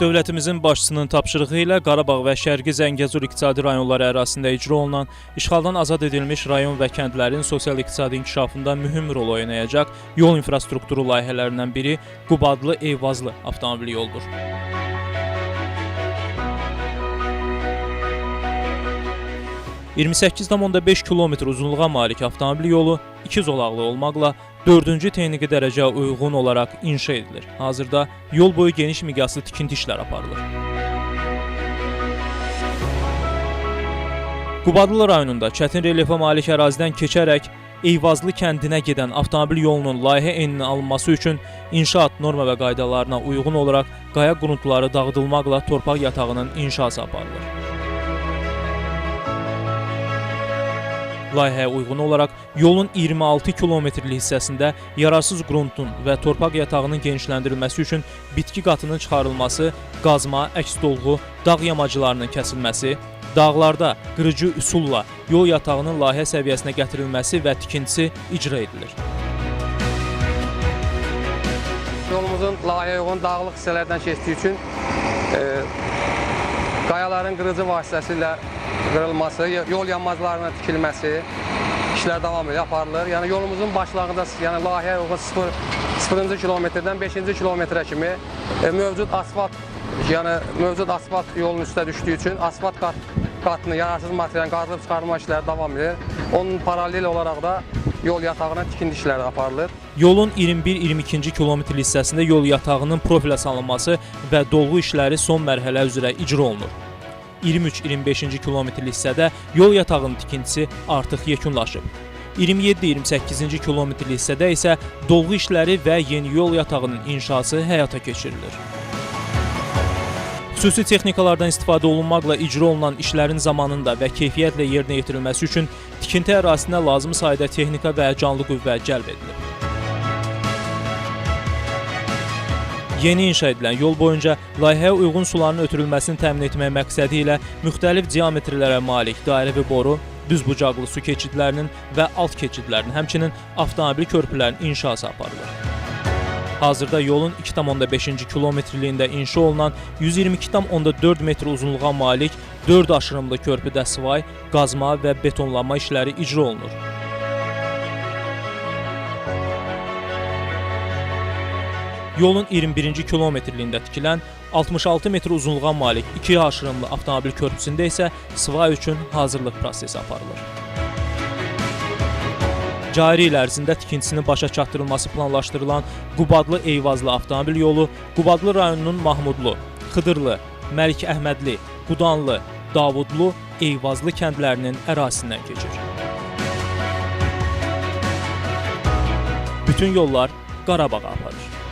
Dövlətimizin başçısının tapşırığı ilə Qarabağ və Şərqi Zəngəzur iqtisadi rayonları ərazisində icra olunan işğaldan azad edilmiş rayon və kəndlərin sosial-iqtisadi inkişafında mühüm rol oynayacaq yol infrastrukturu layihələrindən biri Qubadlı Eyvazlı avtomobil yoludur. ...28,5 kilometr uzunluğa malik avtomobil yolu iki zolaqlı olmaqla 4-cü texniki dərəcəyə uyğun olaraq inşa edilir. Hazırda yol boyu geniş miqyaslı tikinti işləri aparılır. Qubadlı rayonunda çətin relyefə malik ərazidən keçərək Eyvazlı kəndinə gedən avtomobil yolunun layihə eninin alınması üçün inşaat norma və qaydalarına uyğun olaraq qaya qruntları dağıdılmaqla torpaq yatağının inşası aparılır. Layihəyə uyğun olaraq yolun 26 kilometrlik hissəsində yararsız qruntun və torpaq yatağının genişləndirilməsi üçün bitki qatının çıxarılması, qazma, əks dolğu, dağ yamaclarının kəsilməsi, dağlarda qırıcı üsulla yol yatağının layihə səviyyəsinə gətirilməsi və tikintisi icra edilir. Yolumuzun layihəyə uyğun dağlıq hissələrdən keçdiyi üçün e, qayaların qırıcı vasitəsilə qırılması, yol yanmazlarının tikilməsi işlər davam edir, aparılır. Yəni yolumuzun başlanğıcında, yəni layihəyə uyğun 0 0-cı kilometrdən 5-ci kilometrə kimi e, mövcud asfalt, yəni mövcud asfalt yolun üstə düşdüyü üçün asfalt qat, qatını yararsız materialın qaldırıb çıxarma işləri davam edir. Onun paralel olaraq da yol yatağının tikinti işləri aparılır. Yolun 21-22-ci kilometr hissəsində yol yatağının profilə salınması və dolğu işləri son mərhələ üzrə icra olunur. 23-25-ci kilometr hissədə yol yatağının tikintisi artıq yekunlaşıb. 27-28-ci kilometr hissədə isə dolğu işləri və yeni yol yatağının inşası həyata keçirilir. Xüsusi texnikalardan istifadə olunmaqla icra olunan işlərin zamanında və keyfiyyətlə yerinə yetirilməsi üçün tikinti ərazisinə lazım sayda texnika və canlı qüvvə cəlb edilir. Yeni inşa edilən yol boyunca layihəyə uyğun suların ötürülməsini təmin etmək məqsədi ilə müxtəlif diametrlərə malik dairəvi boru, düzbucaqlı su keçidlərinin və alt keçidlərinin, həmçinin avtomobil körpülərinin inşası aparılır. Hazırda yolun 2,5-ci kilometrliyində inşa olunan 122,4 metr uzunluğa malik 4 aşırımlı körpüdə svay, qazma və betonlama işləri icra olunur. Yolun 21-ci kilometrliyində tikilən 66 metr uzunluğa malik 2 aşırımlı avtomobil körpüsündə isə svay üçün hazırlıq prosesi aparılır. Cari il ərzində tikintisinin başa çatdırılması planlaşdırılan Qubadlı Eyvazlı avtomobil yolu Qubadlı rayonunun Mahmudlu, Xıdırlı, Məlik Əhmədli, Qudanlı, Davudlu, Eyvazlı kəndlərinin ərazisindən keçir. Bütün yollar Qarabağa aparır.